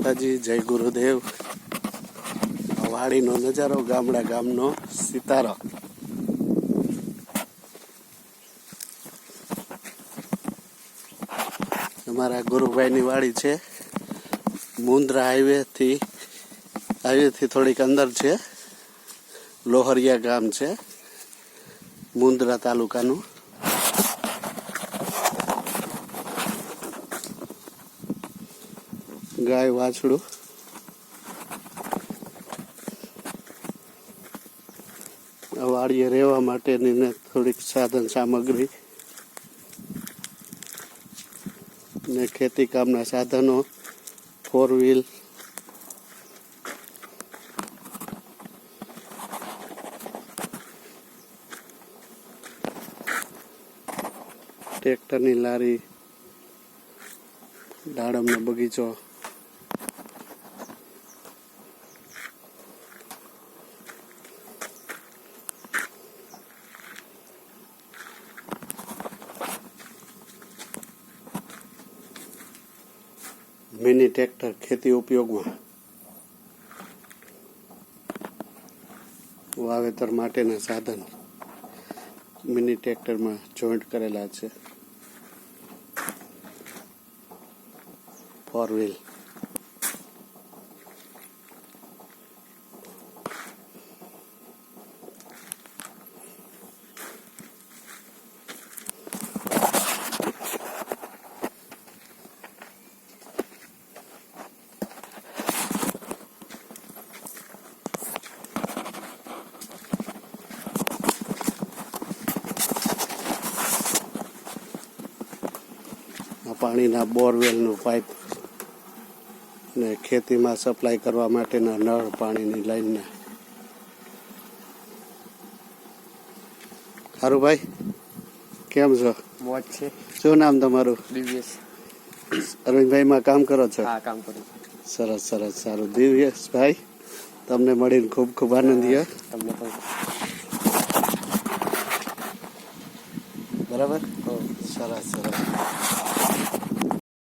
માતાજી, જય ગુરુદેવ. વાડીનો નજારો, ગામડા ગામનો સિતારો. અમારા ગુરુભાઈની વાડી છે મુન્દ્રા હાઈવે થી હાઈવે થી થોડીક અંદર છે, લોહરિયા ગામ છે મુન્દ્રા તાલુકાનું. ગાય વાછડું. વાડીએ રહેવા માટેની થોડીક સાધન સામગ્રી. ને ખેતી કામના સાધનો ફોર વ્હીલ ટ્રેક્ટરની લારી, દાડમનો બગીચો. મિની ટ્રેક્ટર ખેતી ઉપયોગમાં વાવેતર માટેના સાધન મિની ટ્રેક્ટરમાં જોઈન્ટ કરેલા છે. ફોર વ્હીલ પાણીના બોરવેલનું પાઇપ ને ખેતીમાં સપ્લાય કરવા માટેના નળ પાણીની લાઈનના. સારું ભાઈ કેમ છો? મોજ છે. શું નામ તમારું? દિવ્યેશ. અરવિંદભાઈમાં કામ કરો છો? હા કામ કરું. સરસ સરસ સારું. દિવ્યેશ ભાઈ તમને મળીને ખૂબ ખૂબ આનંદ થયો. તમને બરાબર. સરસ સરસ.